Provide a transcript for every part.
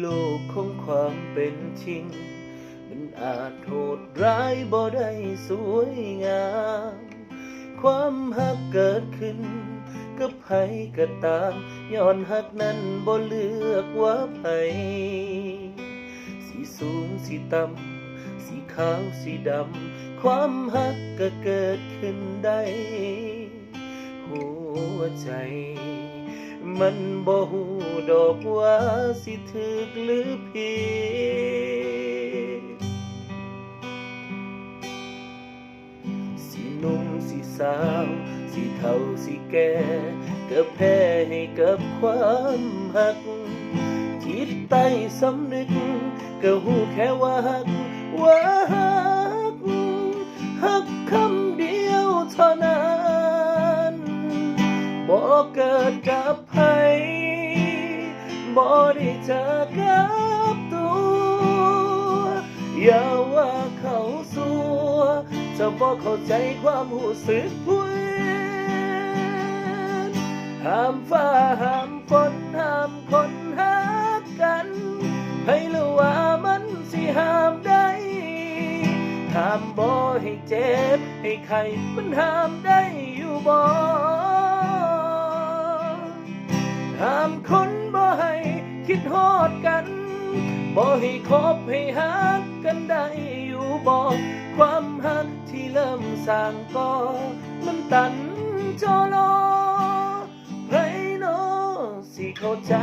โลกของความเป็นจริง มันอาจโหดร้ายบ่ได้สวยงาม ความหักเกิดขึ้นกับไผก็ตามย้อนหักนั้นบ่เลือกว่าไผสีสูงสีต่ำสีขาวสีดำ ความหักก็เกิดขึ้นได้ หัวใจ มันบ่หูดอกว่าสิถึกหรือผิดสิหนุ่มสิสาว สิเฒ่าสิแก่ก็แพ้ให้กับความหักจิตใต้สำนึกก็หูแค่ว่าหักว่าหัก เกิดกับไผบ่ได้เจอกับตัว อย่าว่าเขาสัวจะบอกเข้าใจความรู้สึกผู้อื่นห้ามฟ้าห้ามฝนห้ามคนหากันให้รู้ว่ามันสิห้ามได้ห้ามบ่ให้เจ็บ ให้ใครมันห้ามได้อยู่บ่ ห้ามคนบ่ให้คิดฮอดกัน บ่ให้คบให้หักกันได้อยู่บ่ความฮักที่เริ่มสร้างก็มันตันจอลอไรโนสิเข้าใจ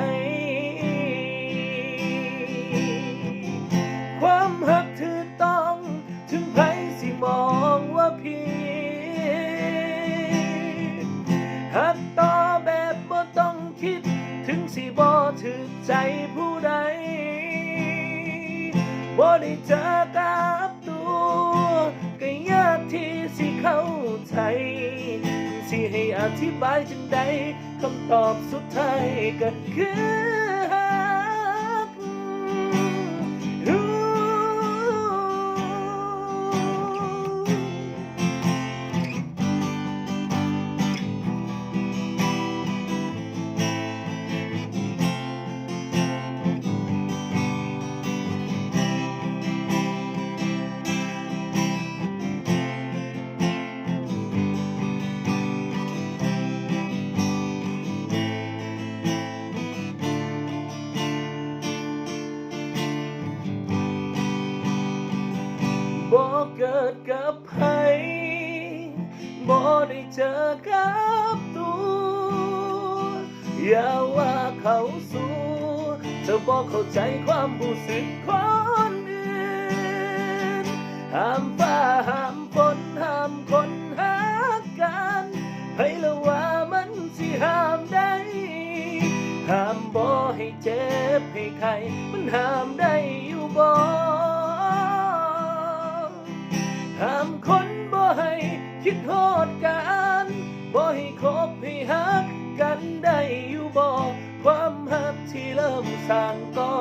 ถึกใจผู้ใดบ่ได้เจอกับตัวก็ยากที่สิเข้าใจสิให้อธิบายจังใดคำตอบสุดท้ายก็คือ เกิดกับไผบ่ได้เจอกับตัว อย่าว่าเขาสู้เธอบ่เข้าใจความรู้สึกคนอื่นห้ามฟ้าห้ามฝนห้ามคนหากันให้ละว่ามันสิห้ามได้ห้ามบ่ให้เจ็บให้ใครมันห้ามได้อยู่บ่ คิดโทษกันบ่ให้คบให้ฮักกันได้อยู่บ่ความฮักที่เริ่มสร้างก็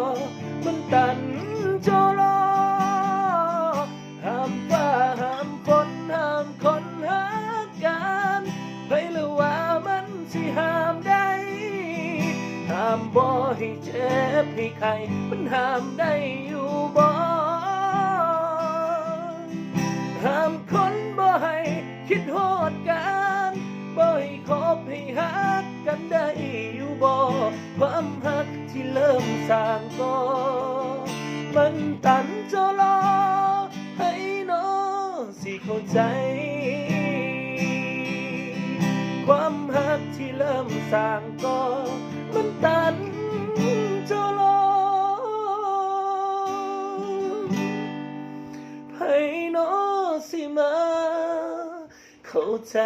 มันตันจอรอห้ามฟ้าห้ามฝนห้ามคนฮักกันให้รู้ว่ามันสิห้ามได้ห้ามบ่ให้เจ็บให้ใครมันห้ามได้อยู่ ความฮักที่เริ่มสร้างก็มันตันจะรอให้น้องสิเข้าใจ ความฮักที่เริ่มสร้างก็มันตันจะรอให้น้อสิมาเข้าใจ